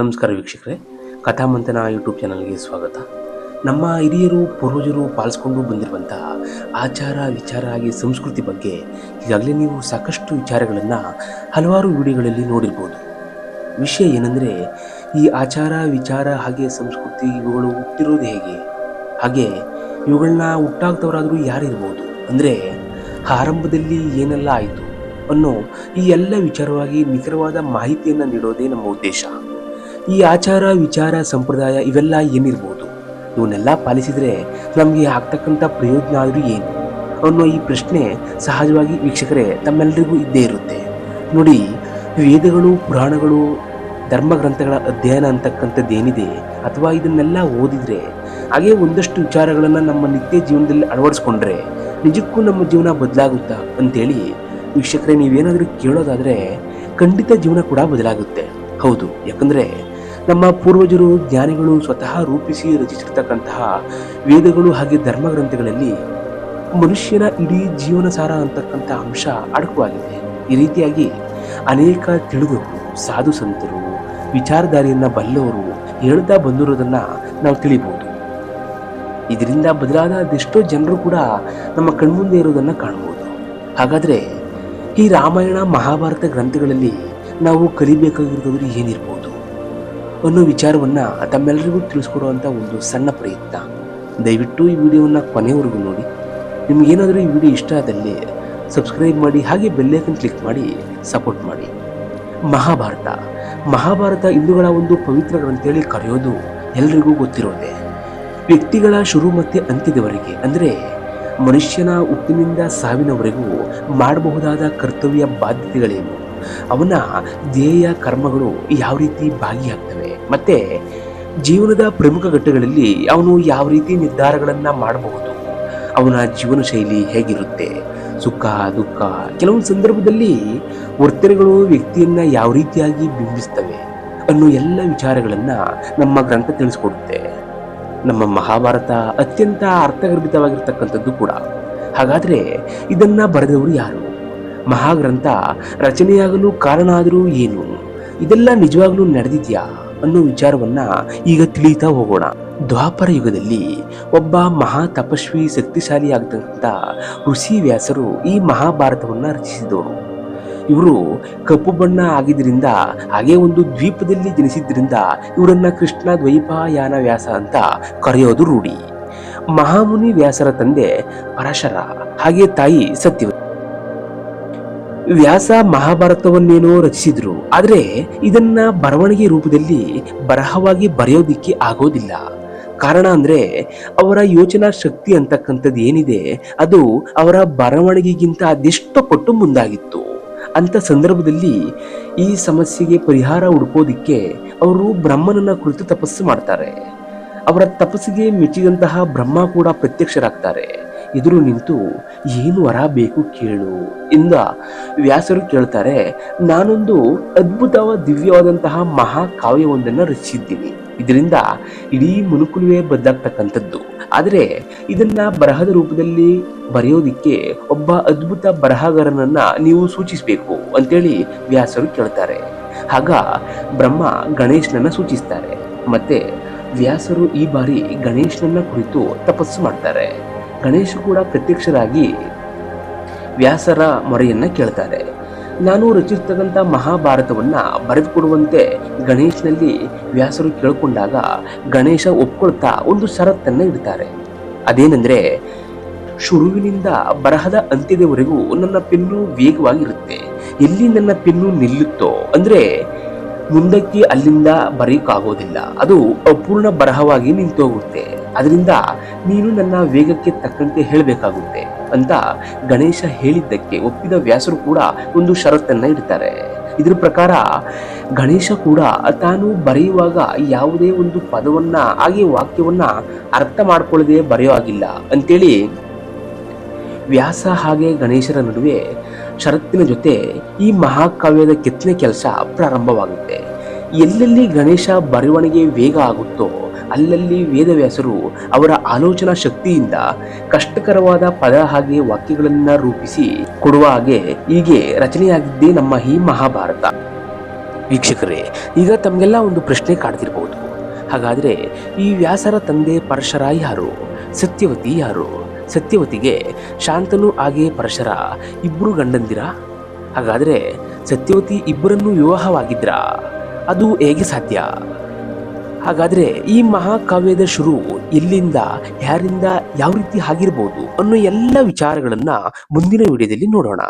ನಮಸ್ಕಾರ ವೀಕ್ಷಕರೇ. ಕಥಾಮಂಥನ ಯೂಟ್ಯೂಬ್ ಚಾನಲ್ಗೆ ಸ್ವಾಗತ. ನಮ್ಮ ಹಿರಿಯರು, ಪೂರ್ವಜರು ಪಾಲಿಸ್ಕೊಂಡು ಬಂದಿರುವಂತಹ ಆಚಾರ ವಿಚಾರ ಹಾಗೆ ಸಂಸ್ಕೃತಿ ಬಗ್ಗೆ ಈಗಾಗಲೇ ನೀವು ಸಾಕಷ್ಟು ವಿಚಾರಗಳನ್ನು ಹಲವಾರು ವಿಡಿಯೋಗಳಲ್ಲಿ ನೋಡಿರ್ಬೋದು. ವಿಷಯ ಏನಂದರೆ, ಈ ಆಚಾರ ವಿಚಾರ ಹಾಗೆ ಸಂಸ್ಕೃತಿ ಇವುಗಳು ಹುಟ್ಟಿರೋದು ಹೇಗೆ? ಹಾಗೆ ಇವುಗಳನ್ನ ಹುಟ್ಟಾಗ್ತವರಾದರೂ ಯಾರಿರ್ಬೋದು ಅಂದರೆ ಆರಂಭದಲ್ಲಿ ಏನೆಲ್ಲ ಆಯಿತು ಅನ್ನೋ ಈ ಎಲ್ಲ ವಿಚಾರವಾಗಿ ನಿಖರವಾದ ಮಾಹಿತಿಯನ್ನು ನೀಡೋದೇ ನಮ್ಮ ಉದ್ದೇಶ. ಈ ಆಚಾರ, ವಿಚಾರ, ಸಂಪ್ರದಾಯ ಇವೆಲ್ಲ ಏನಿರ್ಬೋದು? ಇವನ್ನೆಲ್ಲ ಪಾಲಿಸಿದರೆ ನಮಗೆ ಆಗ್ತಕ್ಕಂಥ ಪ್ರಯೋಜನ ಆದರೂ ಏನು? ಅನ್ನೋ ಈ ಪ್ರಶ್ನೆ ಸಹಜವಾಗಿ ವೀಕ್ಷಕರೇ ತಮ್ಮೆಲ್ಲರಿಗೂ ಇದ್ದೇ ಇರುತ್ತೆ. ನೋಡಿ, ವೇದಗಳು, ಪುರಾಣಗಳು, ಧರ್ಮಗ್ರಂಥಗಳ ಅಧ್ಯಯನ ಅಂತಕ್ಕಂಥದ್ದೇನಿದೆ ಅಥವಾ ಇದನ್ನೆಲ್ಲ ಓದಿದರೆ, ಹಾಗೆ ಒಂದಷ್ಟು ವಿಚಾರಗಳನ್ನು ನಮ್ಮ ನಿತ್ಯ ಜೀವನದಲ್ಲಿ ಅಳವಡಿಸ್ಕೊಂಡ್ರೆ ನಿಜಕ್ಕೂ ನಮ್ಮ ಜೀವನ ಬದಲಾಗುತ್ತಾ ಅಂತೇಳಿ ವೀಕ್ಷಕರೇ ನೀವೇನಾದರೂ ಕೇಳೋದಾದರೆ ಖಂಡಿತ ಜೀವನ ಕೂಡ ಬದಲಾಗುತ್ತೆ. ಹೌದು, ಯಾಕಂದರೆ ನಮ್ಮ ಪೂರ್ವಜರು ಜ್ಞಾನಿಗಳು ಸ್ವತಃ ರೂಪಿಸಿ ರಚಿಸಿರ್ತಕ್ಕಂತಹ ವೇದಗಳು ಹಾಗೆ ಧರ್ಮಗ್ರಂಥಗಳಲ್ಲಿ ಮನುಷ್ಯನ ಇಡೀ ಜೀವನ ಸಾರ ಅಂತಕ್ಕಂಥ ಅಂಶ ಅಡಕವಾಗಿದೆ. ಈ ರೀತಿಯಾಗಿ ಅನೇಕ ತಿಳಿದವರು, ಸಾಧು ಸಂತರು, ವಿಚಾರಧಾರೆಯನ್ನ ಬಲ್ಲವರು ಹೇಳ್ತಾ ಬಂದಿರೋದನ್ನ ನಾವು ತಿಳಿಬಹುದು ಇದರಿಂದ ಬದಲಾದ ಅದೆಷ್ಟೋ ಜನರು ಕೂಡ ನಮ್ಮ ಕಣ್ಮುಂದೆ ಇರೋದನ್ನ ಕಾಣಬಹುದು ಹಾಗಾದ್ರೆ ಈ ರಾಮಾಯಣ, ಮಹಾಭಾರತ ಗ್ರಂಥಗಳಲ್ಲಿ ನಾವು ಕಲಿಬೇಕಾಗಿರೋದಾದ್ರೆ ಏನಿರ್ಬೋದು? ಅನ್ನೋ ವಿಚಾರವನ್ನು ತಮ್ಮೆಲ್ಲರಿಗೂ ತಿಳಿಸ್ಕೊಡುವಂಥ ಒಂದು ಸಣ್ಣ ಪ್ರಯತ್ನ. ದಯವಿಟ್ಟು ಈ ವಿಡಿಯೋವನ್ನು ಕೊನೆಯವರೆಗೂ ನೋಡಿ. ನಿಮಗೇನಾದರೂ ಈ ವಿಡಿಯೋ ಇಷ್ಟ ಆದಲ್ಲಿ ಸಬ್ಸ್ಕ್ರೈಬ್ ಮಾಡಿ, ಹಾಗೆ ಬೆಲ್ಲೈಕನ್ ಕ್ಲಿಕ್ ಮಾಡಿ ಸಪೋರ್ಟ್ ಮಾಡಿ. ಮಹಾಭಾರತ. ಮಹಾಭಾರತ ಹಿಂದೂಗಳ ಒಂದು ಪವಿತ್ರ ಗ್ರಂಥೇಳಿ ಕರೆಯೋದು ಎಲ್ರಿಗೂ ಗೊತ್ತಿರೋದೆ. ವ್ಯಕ್ತಿಗಳ ಶುರು ಮತ್ತು ಅಂತ್ಯದವರೆಗೆ, ಅಂದರೆ ಮನುಷ್ಯನ ಹುಟ್ಟಿನಿಂದ ಸಾವಿನವರೆಗೂ ಮಾಡಬಹುದಾದ ಕರ್ತವ್ಯ, ಬಾಧ್ಯತೆಗಳೇನು? ಅವನ ಧ್ಯೇಯ ಕರ್ಮಗಳು ಯಾವ ರೀತಿ ಭಾಗಿಯಾಗ್ತವೆ? ಮತ್ತೆ ಜೀವನದ ಪ್ರಮುಖ ಘಟ್ಟಗಳಲ್ಲಿ ಅವನು ಯಾವ ರೀತಿ ನಿರ್ಧಾರಗಳನ್ನ ಮಾಡಬಹುದು? ಅವನ ಜೀವನ ಶೈಲಿ ಹೇಗಿರುತ್ತೆ? ಸುಖ, ದುಃಖ ಕೆಲವೊಂದು ಸಂದರ್ಭದಲ್ಲಿ ವರ್ತನೆಗಳು ವ್ಯಕ್ತಿಯನ್ನ ಯಾವ ರೀತಿಯಾಗಿ ಬಿಂಬಿಸ್ತವೆ ಅನ್ನೋ ಎಲ್ಲ ವಿಚಾರಗಳನ್ನ ನಮ್ಮ ಗ್ರಂಥ ತಿಳಿಸ್ಕೊಡುತ್ತೆ. ನಮ್ಮ ಮಹಾಭಾರತ ಅತ್ಯಂತ ಅರ್ಥಗರ್ಭಿತವಾಗಿರ್ತಕ್ಕಂಥದ್ದು ಕೂಡ. ಹಾಗಾದ್ರೆ ಇದನ್ನ ಬರೆದವರು ಯಾರು? ಮಹಾಗ್ರಂಥ ರಚನೆಯಾಗಲು ಕಾರಣ ಆದರೂ ಏನು? ಇದೆಲ್ಲ ನಿಜವಾಗ್ಲೂ ನಡೆದಿದ್ಯಾ? ಅನ್ನೋ ವಿಚಾರವನ್ನ ಈಗ ತಿಳಿತಾ ಹೋಗೋಣ. ದ್ವಾಪರ ಯುಗದಲ್ಲಿ ಒಬ್ಬ ಮಹಾ ತಪಸ್ವಿ ಶಕ್ತಿಶಾಲಿ ಆಗ್ತಕ್ಕಂಥ ಋಷಿ ವ್ಯಾಸರು ಈ ಮಹಾಭಾರತವನ್ನ ರಚಿಸಿದವರು. ಇವರು ಕಪ್ಪು ಬಣ್ಣ ಆಗಿದ್ದರಿಂದ, ಹಾಗೆ ಒಂದು ದ್ವೀಪದಲ್ಲಿ ಜನಿಸಿದ್ರಿಂದ ಇವರನ್ನ ಕೃಷ್ಣ ದ್ವೈಪಾಯಾನ ವ್ಯಾಸ ಅಂತ ಕರೆಯೋದು ರೂಢಿ. ಮಹಾಮುನಿ ವ್ಯಾಸರ ತಂದೆ ಪರಶರ ಹಾಗೆ ತಾಯಿ ಸತ್ಯವತಿ ವ್ಯಾಸ ಮಹಾಭಾರತವನ್ನೇನೋ ರಚಿಸಿದ್ರು. ಆದರೆ ಇದನ್ನ ಬರವಣಿಗೆ ರೂಪದಲ್ಲಿ ಬರಹವಾಗಿ ಬರೆಯೋದಿಕ್ಕೆ ಆಗೋದಿಲ್ಲ. ಕಾರಣ ಅಂದ್ರೆ ಅವರ ಯೋಚನಾ ಶಕ್ತಿ ಅಂತಕ್ಕಂಥದ್ದು ಏನಿದೆ, ಅದು ಅವರ ಬರವಣಿಗೆಗಿಂತ ಅದೆಷ್ಟೋ ಪಟ್ಟು ಮುಂದಾಗಿತ್ತು. ಅಂತ ಸಂದರ್ಭದಲ್ಲಿ ಈ ಸಮಸ್ಯೆಗೆ ಪರಿಹಾರ ಹುಡುಕೋದಿಕ್ಕೆ ಅವರು ಬ್ರಹ್ಮನನ್ನ ಕುರಿತು ತಪಸ್ಸು ಮಾಡ್ತಾರೆ. ಅವರ ತಪಸ್ಸಿಗೆ ಮೆಚ್ಚಿದಂತಹ ಬ್ರಹ್ಮ ಕೂಡ ಪ್ರತ್ಯಕ್ಷರಾಗ್ತಾರೆ. ಎದುರು ನಿಂತು, ಏನು ವರ ಬೇಕು ಕೇಳು ಇಂದ ವ್ಯಾಸರು ಕೇಳ್ತಾರೆ, ನಾನೊಂದು ಅದ್ಭುತವಾದ ದಿವ್ಯವಾದಂತಹ ಮಹಾಕಾವ್ಯವೊಂದನ್ನು ರಚಿಸಿದ್ದೀನಿ. ಇದರಿಂದ ಇಡೀ ಮುನುಕುಲುವೇ ಬದ್ದಾಗ್ತಕ್ಕಂಥದ್ದು ಆದರೆ ಇದನ್ನ ಬರಹದ ರೂಪದಲ್ಲಿ ಬರೆಯೋದಿಕ್ಕೆ ಒಬ್ಬ ಅದ್ಭುತ ಬರಹಗಾರನನ್ನ ನೀವು ಸೂಚಿಸಬೇಕು ಅಂತೇಳಿ ವ್ಯಾಸರು ಕೇಳ್ತಾರೆ. ಆಗ ಬ್ರಹ್ಮ ಗಣೇಶನನ್ನ ಸೂಚಿಸ್ತಾರೆ. ಮತ್ತೆ ವ್ಯಾಸರು ಈ ಬಾರಿ ಗಣೇಶನನ್ನ ಕುರಿತು ತಪಸ್ಸು ಮಾಡ್ತಾರೆ. ಗಣೇಶ ಕೂಡ ಪ್ರತ್ಯಕ್ಷರಾಗಿ ವ್ಯಾಸರ ಮೊರೆಯನ್ನ ಕೇಳ್ತಾರೆ. ನಾನು ರಚಿಸ್ತಕ್ಕಂಥ ಮಹಾಭಾರತವನ್ನ ಬರೆದುಕೊಡುವಂತೆ ಗಣೇಶನಲ್ಲಿ ವ್ಯಾಸರು ಕೇಳಿಕೊಂಡಾಗ ಗಣೇಶ ಒಪ್ಕೊಳ್ತಾ ಒಂದು ಷರತ್ತನ್ನು ಇಡ್ತಾರೆ. ಅದೇನೆಂದರೆ, ಶುರುವಿನಿಂದ ಬರಹದ ಅಂತ್ಯದವರೆಗೂ ನನ್ನ ಪೆನ್ನು ವೇಗವಾಗಿರುತ್ತೆ. ಎಲ್ಲಿ ನನ್ನ ಪೆನ್ನು ನಿಲ್ಲುತ್ತೋ, ಅಂದ್ರೆ ಮುಂದಕ್ಕೆ ಅಲ್ಲಿಂದ ಬರೆಯಕ್ಕಾಗೋದಿಲ್ಲ. ಅದು ಅಪೂರ್ಣ ಬರಹವಾಗಿ ನಿಂತೋಗುತ್ತೆ. ಅದರಿಂದ ನೀನು ನನ್ನ ವೇಗಕ್ಕೆ ತಕ್ಕಂತೆ ಹೇಳಬೇಕಾಗುತ್ತೆ ಅಂತ ಗಣೇಶ ಹೇಳಿದ್ದಕ್ಕೆ ಒಪ್ಪಿದ ವ್ಯಾಸರು ಕೂಡ ಒಂದು ಷರತ್ತನ್ನು ಇಡ್ತಾರೆ. ಇದರ ಪ್ರಕಾರ ಗಣೇಶ ಕೂಡ ತಾನು ಬರೆಯುವಾಗ ಯಾವುದೇ ಒಂದು ಪದವನ್ನ, ಹಾಗೆ ವಾಕ್ಯವನ್ನ ಅರ್ಥ ಮಾಡ್ಕೊಳ್ಳದೆ ಬರೆಯೋ ಆಗಿಲ್ಲ ಅಂತೇಳಿ ವ್ಯಾಸ ಹಾಗೆ ಗಣೇಶರ ನಡುವೆ ಷರತ್ತಿನ ಜೊತೆ ಈ ಮಹಾಕಾವ್ಯದ ಕೆತ್ತನೆ ಕೆಲಸ ಪ್ರಾರಂಭವಾಗುತ್ತೆ. ಎಲ್ಲೆಲ್ಲಿ ಗಣೇಶ ಬರವಣಿಗೆ ವೇಗ ಆಗುತ್ತೋ, ಅಲ್ಲಲ್ಲಿ ವೇದವ್ಯಾಸರು ಅವರ ಆಲೋಚನಾ ಶಕ್ತಿಯಿಂದ ಕಷ್ಟಕರವಾದ ಪದ ಹಾಗೆ ವಾಕ್ಯಗಳನ್ನು ರೂಪಿಸಿ ಕೊಡುವ ಹಾಗೆ ಹೀಗೆ ರಚನೆಯಾಗಿದ್ದೇ ನಮ್ಮ ಈ ಮಹಾಭಾರತ. ವೀಕ್ಷಕರೇ, ಈಗ ತಮಗೆಲ್ಲ ಒಂದು ಪ್ರಶ್ನೆ ಕಾಡ್ತಿರ್ಬೋದು. ಹಾಗಾದರೆ ಈ ವ್ಯಾಸರ ತಂದೆ ಪರಶರ ಯಾರು? ಸತ್ಯವತಿ ಯಾರು? ಸತ್ಯವತಿಗೆ ಶಾಂತನು ಹಾಗೆ ಪರಶರ ಇಬ್ಬರು ಗಂಡಂದಿರ? ಹಾಗಾದರೆ ಸತ್ಯವತಿ ಇಬ್ಬರನ್ನೂ ವಿವಾಹವಾಗಿದ್ರ? ಅದು ಹೇಗೆ ಸಾಧ್ಯ? ಹಾಗಾದರೆ ಈ ಮಹಾಕಾವ್ಯದ ಶುರು ಎಲ್ಲಿಂದ, ಯಾರಿಂದ, ಯಾವ ರೀತಿ ಆಗಿರ್ಬೋದು ಅನ್ನೋ ಎಲ್ಲ ವಿಚಾರಗಳನ್ನು ಮುಂದಿನ ವಿಡಿಯೋದಲ್ಲಿ ನೋಡೋಣ.